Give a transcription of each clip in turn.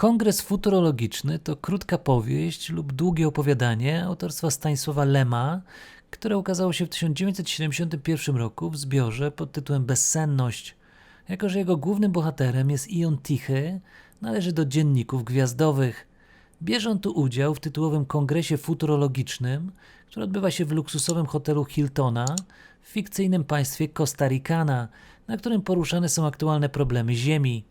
Kongres Futurologiczny to krótka powieść lub długie opowiadanie autorstwa Stanisława Lema, które ukazało się w 1971 roku w zbiorze pod tytułem Bezsenność. Jako, że jego głównym bohaterem jest Ion Tichy, należy do dzienników gwiazdowych. Bierze on tu udział w tytułowym kongresie futurologicznym, który odbywa się w luksusowym hotelu Hiltona w fikcyjnym państwie Costa Ricana, na którym poruszane są aktualne problemy Ziemi.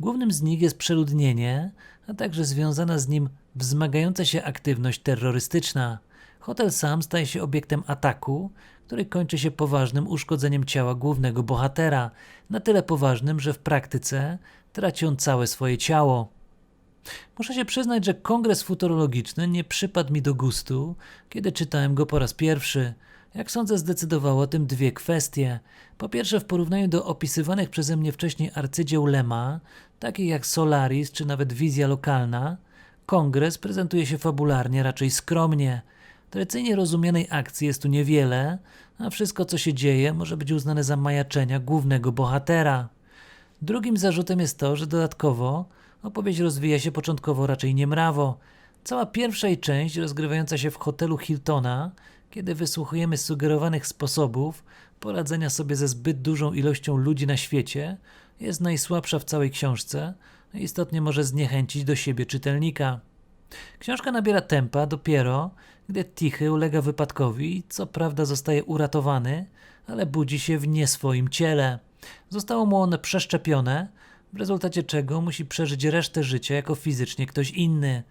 Głównym z nich jest przeludnienie, a także związana z nim wzmagająca się aktywność terrorystyczna. Hotel sam staje się obiektem ataku, który kończy się poważnym uszkodzeniem ciała głównego bohatera, na tyle poważnym, że w praktyce traci on całe swoje ciało. Muszę się przyznać, że kongres futurologiczny nie przypadł mi do gustu, kiedy czytałem go po raz pierwszy. Jak sądzę, zdecydowało o tym dwie kwestie. Po pierwsze, w porównaniu do opisywanych przeze mnie wcześniej arcydzieł Lema, takich jak Solaris czy nawet Wizja Lokalna, kongres prezentuje się fabularnie raczej skromnie. Tradycyjnie rozumianej akcji jest tu niewiele, a wszystko co się dzieje może być uznane za majaczenia głównego bohatera. Drugim zarzutem jest to, że dodatkowo opowieść rozwija się początkowo raczej niemrawo. Cała pierwsza jej część, rozgrywająca się w hotelu Hiltona, kiedy wysłuchujemy sugerowanych sposobów poradzenia sobie ze zbyt dużą ilością ludzi na świecie, jest najsłabsza w całej książce i istotnie może zniechęcić do siebie czytelnika. Książka nabiera tempa dopiero, gdy Tichy ulega wypadkowi i co prawda zostaje uratowany, ale budzi się w nie swoim ciele. Zostało mu one przeszczepione, w rezultacie czego musi przeżyć resztę życia jako fizycznie ktoś inny.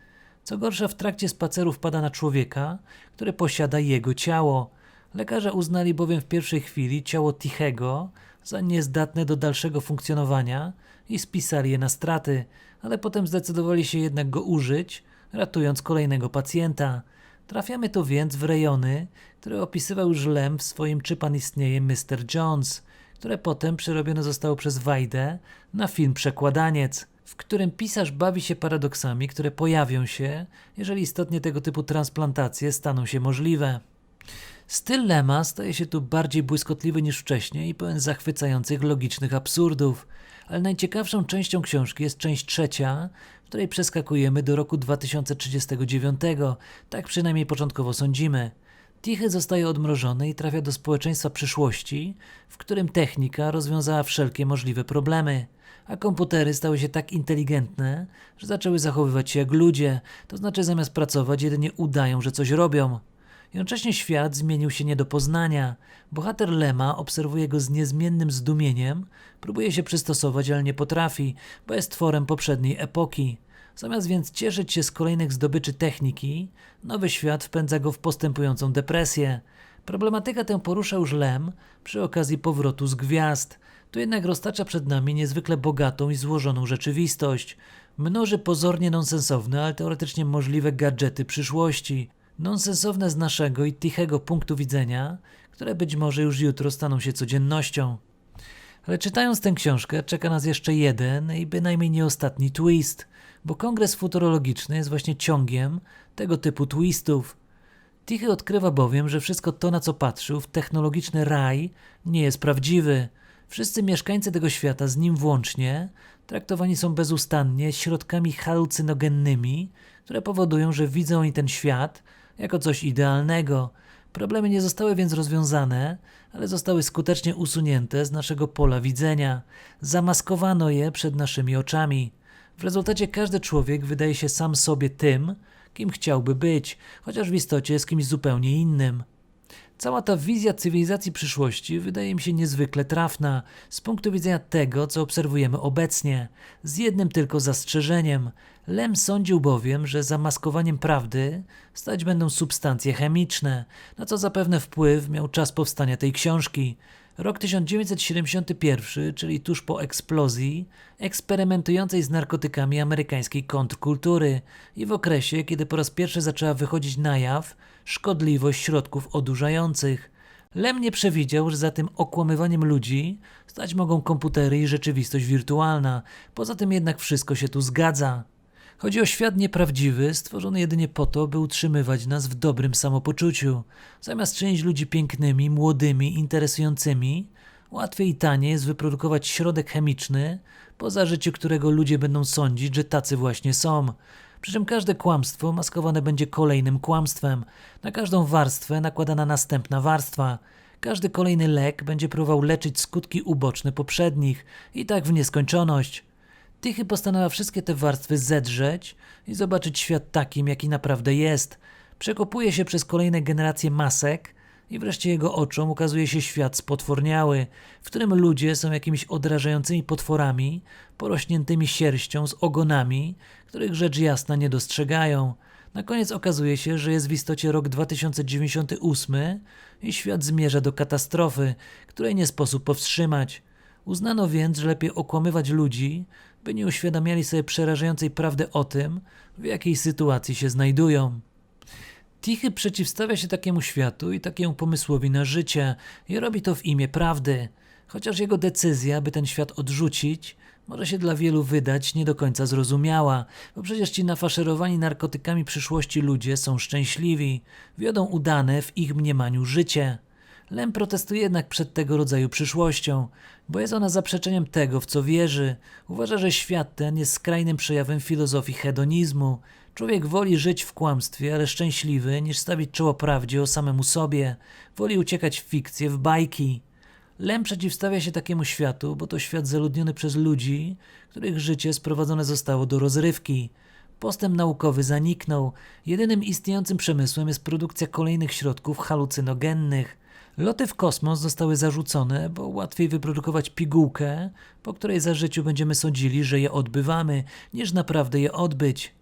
Co gorsza, w trakcie spaceru wpada na człowieka, który posiada jego ciało. Lekarze uznali bowiem w pierwszej chwili ciało Tichego za niezdatne do dalszego funkcjonowania i spisali je na straty, ale potem zdecydowali się jednak go użyć, ratując kolejnego pacjenta. Trafiamy tu więc w rejony, które opisywał już Lem w swoim Czy pan istnieje Mr. Jones, które potem przerobione zostało przez Wajdę na film Przekładaniec, w którym pisarz bawi się paradoksami, które pojawią się, jeżeli istotnie tego typu transplantacje staną się możliwe. Styl Lema staje się tu bardziej błyskotliwy niż wcześniej i pełen zachwycających logicznych absurdów, ale najciekawszą częścią książki jest część trzecia, w której przeskakujemy do roku 2039, tak przynajmniej początkowo sądzimy. Tichy zostaje odmrożony i trafia do społeczeństwa przyszłości, w którym technika rozwiązała wszelkie możliwe problemy, a komputery stały się tak inteligentne, że zaczęły zachowywać się jak ludzie, to znaczy zamiast pracować jedynie udają, że coś robią. Jednocześnie świat zmienił się nie do poznania. Bohater Lema obserwuje go z niezmiennym zdumieniem, próbuje się przystosować, ale nie potrafi, bo jest tworem poprzedniej epoki. Zamiast więc cieszyć się z kolejnych zdobyczy techniki, nowy świat wpędza go w postępującą depresję. Problematyka tę porusza już Lem przy okazji powrotu z gwiazd. Tu jednak roztacza przed nami niezwykle bogatą i złożoną rzeczywistość. Mnoży pozornie nonsensowne, ale teoretycznie możliwe gadżety przyszłości nonsensowne z naszego i tichego punktu widzenia, które być może już jutro staną się codziennością. Ale czytając tę książkę, czeka nas jeszcze jeden i bynajmniej nie ostatni twist, bo kongres futurologiczny jest właśnie ciągiem tego typu twistów. Tichy odkrywa bowiem, że wszystko to, na co patrzył, w technologiczny raj, nie jest prawdziwy. Wszyscy mieszkańcy tego świata, z nim włącznie, traktowani są bezustannie środkami halucynogennymi, które powodują, że widzą oni ten świat jako coś idealnego. Problemy nie zostały więc rozwiązane, ale zostały skutecznie usunięte z naszego pola widzenia. Zamaskowano je przed naszymi oczami. W rezultacie każdy człowiek wydaje się sam sobie tym, kim chciałby być, chociaż w istocie jest kimś zupełnie innym. Cała ta wizja cywilizacji przyszłości wydaje mi się niezwykle trafna z punktu widzenia tego, co obserwujemy obecnie, z jednym tylko zastrzeżeniem. Lem sądził bowiem, że zamaskowaniem prawdy stać będą substancje chemiczne, na co zapewne wpływ miał czas powstania tej książki. Rok 1971, czyli tuż po eksplozji eksperymentującej z narkotykami amerykańskiej kontrkultury i w okresie, kiedy po raz pierwszy zaczęła wychodzić na jaw szkodliwość środków odurzających. Lem nie przewidział, że za tym okłamywaniem ludzi stać mogą komputery i rzeczywistość wirtualna. Poza tym jednak wszystko się tu zgadza. Chodzi o świat nieprawdziwy, stworzony jedynie po to, by utrzymywać nas w dobrym samopoczuciu. Zamiast czynić ludzi pięknymi, młodymi, interesującymi, Łatwiej i taniej jest wyprodukować środek chemiczny, po zażyciu którego ludzie będą sądzić, że tacy właśnie są. Przy czym każde kłamstwo maskowane będzie kolejnym kłamstwem. Na każdą warstwę nakładana następna warstwa. Każdy kolejny lek będzie próbował leczyć skutki uboczne poprzednich i tak w nieskończoność. Tichy postanawia wszystkie te warstwy zedrzeć i zobaczyć świat takim, jaki naprawdę jest. Przekopuje się przez kolejne generacje masek i wreszcie jego oczom ukazuje się świat spotworniały, w którym ludzie są jakimiś odrażającymi potworami, porośniętymi sierścią z ogonami, których rzecz jasna nie dostrzegają. Na koniec okazuje się, że jest w istocie rok 2098 i świat zmierza do katastrofy, której nie sposób powstrzymać. Uznano więc, że lepiej okłamywać ludzi, by nie uświadamiali sobie przerażającej prawdy o tym, w jakiej sytuacji się znajdują. Tichy przeciwstawia się takiemu światu i takiemu pomysłowi na życie i robi to w imię prawdy. Chociaż jego decyzja, by ten świat odrzucić, może się dla wielu wydać nie do końca zrozumiała, bo przecież ci nafaszerowani narkotykami przyszłości ludzie są szczęśliwi, wiodą udane w ich mniemaniu życie. Lem protestuje jednak przed tego rodzaju przyszłością, bo jest ona zaprzeczeniem tego, w co wierzy. Uważa, że świat ten jest skrajnym przejawem filozofii hedonizmu. Człowiek woli żyć w kłamstwie, ale szczęśliwy, niż stawić czoło prawdzie o samemu sobie. Woli uciekać w fikcję, w bajki. Lem przeciwstawia się takiemu światu, bo to świat zaludniony przez ludzi, których życie sprowadzone zostało do rozrywki. Postęp naukowy zaniknął. Jedynym istniejącym przemysłem jest produkcja kolejnych środków halucynogennych. Loty w kosmos zostały zarzucone, bo łatwiej wyprodukować pigułkę, po której za życiu będziemy sądzili, że je odbywamy, niż naprawdę je odbyć.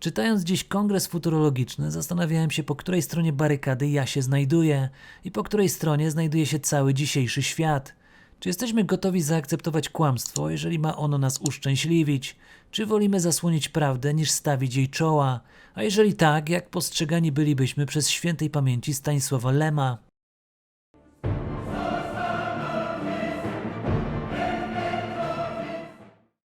Czytając dziś kongres futurologiczny, zastanawiałem się, po której stronie barykady ja się znajduję i po której stronie znajduje się cały dzisiejszy świat. Czy jesteśmy gotowi zaakceptować kłamstwo, jeżeli ma ono nas uszczęśliwić? Czy wolimy zasłonić prawdę, niż stawić jej czoła? A jeżeli tak, jak postrzegani bylibyśmy przez świętej pamięci Stanisława Lema?